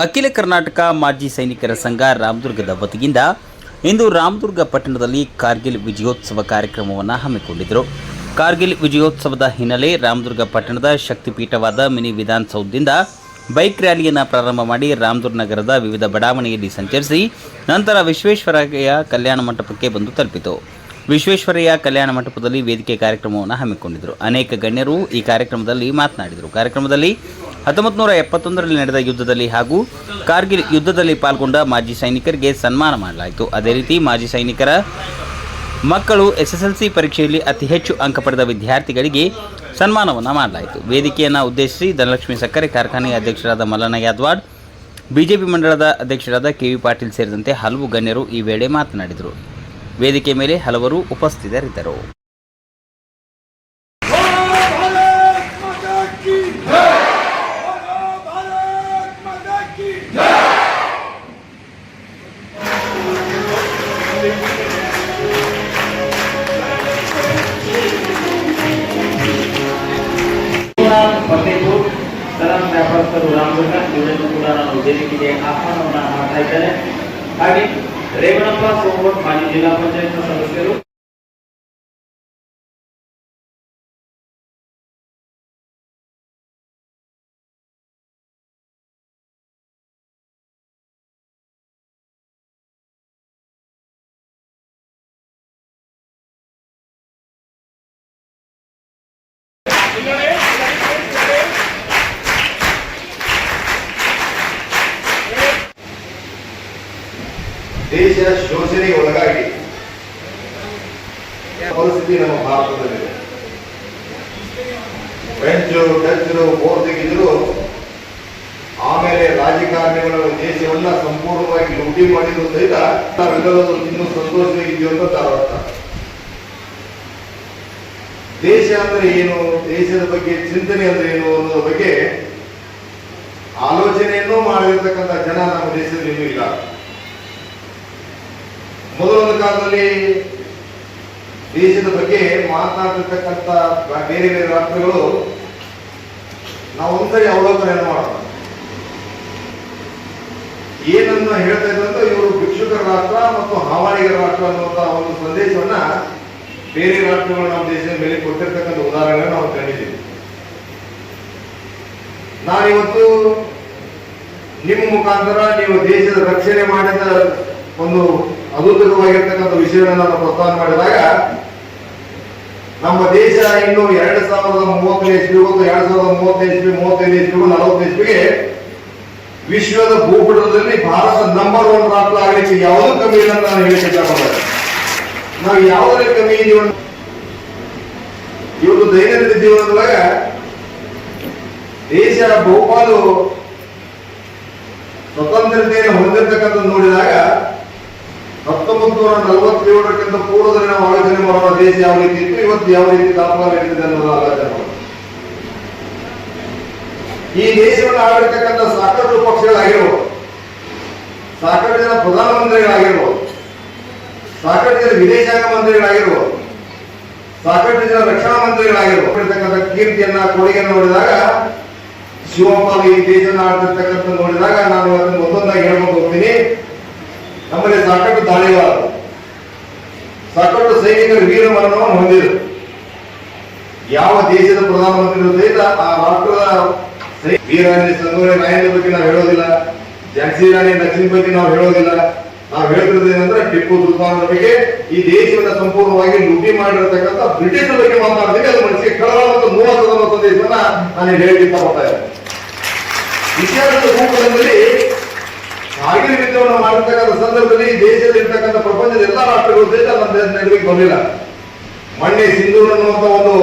ಅಖಿಲ ಕರ್ನಾಟಕ ಮಾಜಿ ಸೈನಿಕರ ಸಂಘ ರಾಮದುರ್ಗದ ವತಿಯಿಂದ ಇಂದು ರಾಮದುರ್ಗ ಪಟ್ಟಣದಲ್ಲಿ ಕಾರ್ಗಿಲ್ ವಿಜಯೋತ್ಸವ ಕಾರ್ಯಕ್ರಮವನ್ನು ಹಮ್ಮಿಕೊಂಡಿದ್ದರು. ಕಾರ್ಗಿಲ್ ವಿಜಯೋತ್ಸವದ ಹಿನ್ನೆಲೆ ರಾಮದುರ್ಗ ಪಟ್ಟಣದ ಶಕ್ತಿಪೀಠವಾದ ಮಿನಿ ವಿಧಾನಸೌಧದಿಂದ ಬೈಕ್ ರ್ಯಾಲಿಯನ್ನು ಪ್ರಾರಂಭ ಮಾಡಿ ರಾಮದುರ್ಗ ನಗರದ ವಿವಿಧ ಬಡಾವಣೆಯಲ್ಲಿ ಸಂಚರಿಸಿ ನಂತರ ವಿಶ್ವೇಶ್ವರಯ್ಯ ಕಲ್ಯಾಣ ಮಂಟಪಕ್ಕೆ ಬಂದು ತಲುಪಿತು. ವಿಶ್ವೇಶ್ವರಯ್ಯ ಕಲ್ಯಾಣ ಮಂಟಪದಲ್ಲಿ ವೇದಿಕೆ ಕಾರ್ಯಕ್ರಮವನ್ನು ಹಮ್ಮಿಕೊಂಡಿದ್ದರು. ಅನೇಕ ಗಣ್ಯರು ಈ ಕಾರ್ಯಕ್ರಮದಲ್ಲಿ ಮಾತನಾಡಿದರು. ಕಾರ್ಯಕ್ರಮದಲ್ಲಿ ಹತ್ತೊಂಬತ್ತು ನೂರ ಎಪ್ಪತ್ತೊಂದರಲ್ಲಿ ನಡೆದ ಯುದ್ಧದಲ್ಲಿ ಹಾಗೂ ಕಾರ್ಗಿಲ್ ಯುದ್ಧದಲ್ಲಿ ಪಾಲ್ಗೊಂಡ ಮಾಜಿ ಸೈನಿಕರಿಗೆ ಸನ್ಮಾನ ಮಾಡಲಾಯಿತು. ಅದೇ ರೀತಿ ಮಾಜಿ ಸೈನಿಕರ ಮಕ್ಕಳು ಎಸ್ಎಸ್ಎಲ್ಸಿ ಪರೀಕ್ಷೆಯಲ್ಲಿ ಅತಿ ಹೆಚ್ಚು ಅಂಕ ಪಡೆದ ವಿದ್ಯಾರ್ಥಿಗಳಿಗೆ ಸನ್ಮಾನವನ್ನು ಮಾಡಲಾಯಿತು. ವೇದಿಕೆಯನ್ನು ಉದ್ದೇಶಿಸಿ ಧನಲಕ್ಷ್ಮಿ ಸಕ್ಕರೆ ಕಾರ್ಖಾನೆಯ ಅಧ್ಯಕ್ಷರಾದ ಮಲ್ಲಣ್ಣ ಯಾದವಾಡ್, ಬಿಜೆಪಿ ಮಂಡಳದ ಅಧ್ಯಕ್ಷರಾದ ಕೆ ವಿ ಪಾಟೀಲ್ ಸೇರಿದಂತೆ ಹಲವು ಗಣ್ಯರು ಈ ವೇಳೆ ಮಾತನಾಡಿದರು. ವೇದಿಕೆ ಮೇಲೆ ಹಲವರು ಉಪಸ್ಥಿತರಿದ್ದರು. ಇವರನ್ನು ಕೂಡ ನಾನು ವೇದಿಕೆಗೆ ಆಹ್ವಾನವನ್ನು ಮಾಡ್ತಾ ಇದ್ದೇನೆ. ಹಾಗೆ रेवणप्पा सोमवत माजी जिल्हा पंचायतचा सदस्य ದೇಶ ಶೋಷಣೆಗೆ ಒಳಗಾಗಿ ಪರಿಸ್ಥಿತಿ ನಮ್ಮ ಭಾರತದಲ್ಲಿದೆ. ಫ್ರೆಂಚ್ ಡಚ್ಚರು ಪೋರ್ಚುಗೀಸರು ಆಮೇಲೆ ರಾಜಕಾರಣಿಗಳು ದೇಶವನ್ನ ಸಂಪೂರ್ಣವಾಗಿ ಲೂಟಿ ಮಾಡಿದ್ರು ಸಹಿತ ನಾವೆಲ್ಲರೂ ಇನ್ನೂ ಸಂತೋಷವಾಗಿದ್ದೀವಿ ಅಂತ ತಾರ ಅರ್ಥ ದೇಶ ಅಂದ್ರೆ ಏನು? ದೇಶದ ಬಗ್ಗೆ ಚಿಂತನೆ ಅಂದ್ರೆ ಏನು ಅನ್ನೋದ್ರ ಬಗ್ಗೆ ಆಲೋಚನೆಯನ್ನು ಮಾಡಿರ್ತಕ್ಕಂಥ ಜನ ನಮ್ಮ ದೇಶದಲ್ಲಿ ಇನ್ನೂ ಇಲ್ಲ. ಮೊದಲೊಂದು ಕಾಲದಲ್ಲಿ ದೇಶದ ಬಗ್ಗೆ ಮಾತನಾಡ್ತಿರ್ತಕ್ಕಂಥ ಬೇರೆ ಬೇರೆ ರಾಷ್ಟ್ರಗಳು ನಾವು ಅವಲೋಕನ ಅವಲೋಕನೆಯನ್ನು ಮಾಡೋಣ ಏನನ್ನ ಹೇಳ್ತಾ ಇದ್ರು ಅಂದ್ರೆ ಇವರು ಭಿಕ್ಷುಕರ ರಾಷ್ಟ್ರ ಮತ್ತು ಹಾವಾಡಿಗರ ರಾಷ್ಟ್ರ ಅನ್ನುವಂತಹ ಒಂದು ಸಂದೇಶವನ್ನ ಬೇರೆ ರಾಷ್ಟ್ರಗಳು ನಮ್ಮ ದೇಶದ ಮೇಲೆ ಕೊಟ್ಟಿರ್ತಕ್ಕಂಥ ಉದಾಹರಣೆಗಳನ್ನ ನಾವು ಕಂಡಿದ್ದೀವಿ. ನಾನಿವತ್ತು ನಿಮ್ಮ ಮುಖಾಂತರ ನೀವು ದೇಶದ ರಕ್ಷಣೆ ಮಾಡಿದ ಒಂದು ಅದ್ಭುತವಾಗಿರ್ತಕ್ಕಂಥ ವಿಷಯವನ್ನು ನಾನು ಪ್ರಸ್ತಾವ ಮಾಡಿದಾಗ, ನಮ್ಮ ದೇಶ ಇನ್ನು ಎರಡ್ ಸಾವಿರದ ಮೂವತ್ತನೇ ಒಂದು ಎರಡ್ ಸಾವಿರದ ಮೂವತ್ತೈದು ಇಸ್ವಿ ಮೂವತ್ತೈದು ಇಸ್ವಿ ನಲವತ್ತೈದು ಇಸ್ವಿಗೆ ವಿಶ್ವದ ಭೂಪಟದಲ್ಲಿ ಭಾರತ ನಂಬರ್ ಒನ್ ರಾಷ್ಟ್ರ ಆಗಲಿಕ್ಕೆ ಯಾವುದೂ ಕಮ್ಮಿ ಇಲ್ಲ ಅಂತ ನಾನು ಹೇಳಿಕೆ ಇಷ್ಟಪಡ್ತೇನೆ. ನಾವು ಯಾವುದೇ ಕಮ್ಮಿ ಇದೀವಿ ಇವತ್ತು ದೈನಂದಿನ ಜೀವನದೊಳಗ ದೇಶ ಬಹುಪಾಲು ಸ್ವತಂತ್ರತೆಯನ್ನು ಹೊಂದಿರತಕ್ಕಂಥ ನೋಡಿದಾಗ ನೂರ ನಲವತ್ತೇಳಕ್ಕಿಂತ ಪೂರ್ವದಲ್ಲಿ ನಾವು ಆಲೋಚನೆ ಮಾಡುವ ದೇಶ ಯಾವ ರೀತಿ ಇತ್ತು, ಇವತ್ತು ಯಾವ ರೀತಿ ತಾಪಮಾನ ಇರ್ತದೆ ಅನ್ನೋದು ಆಲೋಚನೆ ಈ ದೇಶವನ್ನು ಆಳಿರ್ತಕ್ಕಂಥ ಸಾಕಷ್ಟು ಪಕ್ಷಗಳಾಗಿರ್ಬೋದು. ಸಾಕಷ್ಟು ಜನ ಪ್ರಧಾನಮಂತ್ರಿಗಳಾಗಿರ್ಬೋದು. ಸಾಕಷ್ಟು ಜನ ವಿದೇಶಾಂಗ ಮಂತ್ರಿಗಳಾಗಿರ್ಬೋದು. ಸಾಕಷ್ಟು ಜನ ರಕ್ಷಣಾ ಮಂತ್ರಿಗಳಾಗಿರ್ಬೋದು. ಕೀರ್ತಿಯನ್ನ, ಕೊಡುಗೆಯನ್ನು ನೋಡಿದಾಗ, ಶಿವಪ್ಪ ಈ ದೇಶವನ್ನು ಆಡ್ತಿರ್ತಕ್ಕಂಥ ನೋಡಿದಾಗ ನಾನು ಅದನ್ನು ಒಂದೊಂದಾಗಿ ಹೇಳ್ಕೊಂಡು ಹೋಗ್ತೀನಿ. ನಮ್ಮಲ್ಲಿ ಸಾಕಷ್ಟು ದಾಳಿಗಾರರು ಸಾಕಷ್ಟು ಸೈನಿಕರು ವೀರ ಮರಣವನ್ನು ಹೊಂದಿದರು ಯಾವ ದೇಶದ ಪ್ರಧಾನಮಂತ್ರಿಗಳು ಸಹಿತ ಆ ರಾಷ್ಟ್ರದ ಸೈ- ಸಂಗೋಳಿ ರಾಯನ ಬಗ್ಗೆ ನಾವು ಹೇಳೋದಿಲ್ಲ, ಝಾನ್ಸಿ ರಾಣಿ ನಕ್ಸಿನ್ ಬಗ್ಗೆ ನಾವು ಹೇಳೋದಿಲ್ಲ. ನಾವು ಹೇಳ್ತಿರೋದು ಏನಂದ್ರೆ ಟಿಪ್ಪು ಸುಲ್ತಾನ್ ಬಗ್ಗೆ ಈ ದೇಶವನ್ನ ಸಂಪೂರ್ಣವಾಗಿ ಲೂಟಿ ಮಾಡಿರತಕ್ಕಂಥ ಬ್ರಿಟಿಷರ ಬಗ್ಗೆ ಮಾತಾಡ್ತೀವಿ ಅದು ಮನಸ್ಸಿಗೆ ಕಳವಳ ಮತ್ತು ನೋವಾದ ಸಂದೇಶವನ್ನ ನಾನು ಹೇಳಲಿಕ್ಕೆ ಇಷ್ಟಪಡ್ತಾ ಇದ್ದೇನೆ ಇತಿಹಾಸದ ಭೂಪಟದಲ್ಲಿ ಕಾರ್ಗಿಲ್ ಯುದ್ಧವನ್ನು ಮಾಡಿರ್ತಕ್ಕಂಥ ಸಂದರ್ಭದಲ್ಲಿ ದೇಶದಲ್ಲಿ ಇರ್ತಕ್ಕಂಥ ಪ್ರಪಂಚದ ಎಲ್ಲ ರಾಷ್ಟ್ರಗಳು ಸಹಿತ ನಮ್ಮ ದೇಶದ ನಡುವೆ ಬರಲಿಲ್ಲ ಮೊನ್ನೆ ಸಿಂಧೂರ್ ಅನ್ನುವಂಥ ಒಂದು